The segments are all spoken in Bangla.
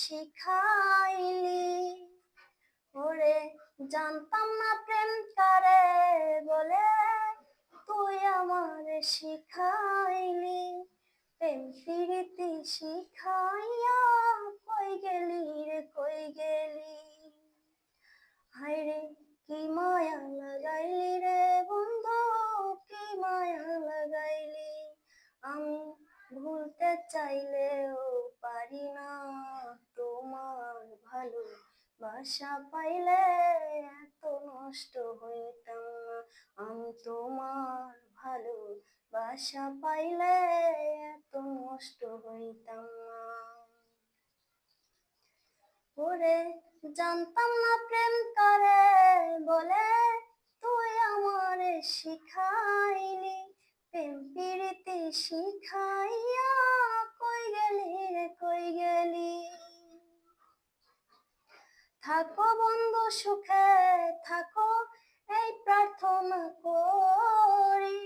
শিখাইলি। ওরে জানতাম না প্রেম কারে বলে তুই আমার শিখাইলি। প্রেম ফিরিতি বাসা পাইলে এত নষ্ট হইতাম না। আমি তোমার ভালো বাসা পাইলে এত নষ্ট হইতাম না। ওরে, জানতাম না প্রেম করে বলে। থাকো বন্ধু সুখে, থাকো, এই প্রার্থনা করি।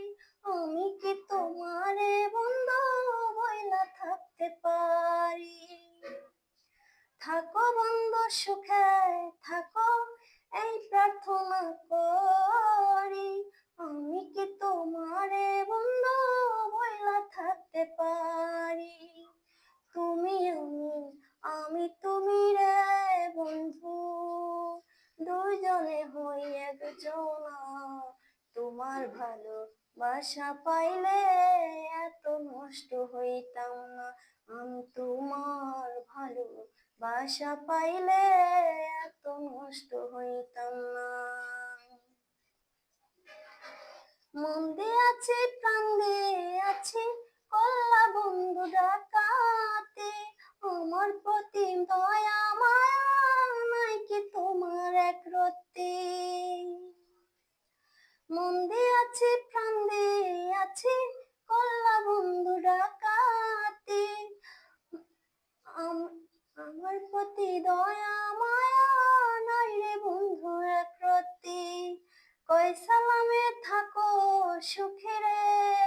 আমি কি তোমারে বন্ধু বইলা থাকতে পারি? থাকো বন্ধু সুখে, থাকো, এই প্রার্থনা করি। ভালো বাসা পাইলে এত নষ্ট হইতাম না। আমি তোমার ভালো বাসা পাইলে এত নষ্ট হইতাম না। মন দিয়ে আছে, প্রাণ দিয়ে আছে, কল্লা বন্ধু ডাকাতে। আমার প্রতি দয়া, মায়া নাই কি তোমার এক রতি প্রতি দয়া মায়া বন্ধু এক রতি কই সালামে থাকো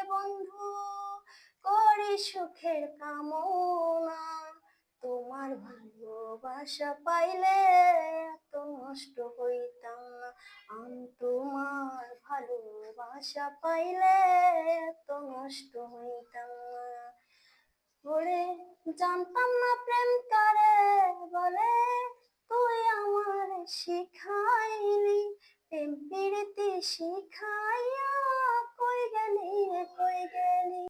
বন্ধু, করি সুখের কামনা। তোমার ভালোবাসা পাইলে এত নষ্ট হইতাম না। আমি তোমার ভালোবাসা পাইলে এত নষ্ট হইতাম না। জানতাম না প্রেম প্রীতি শিখাইয়া কই গেলি রে কই গেলি?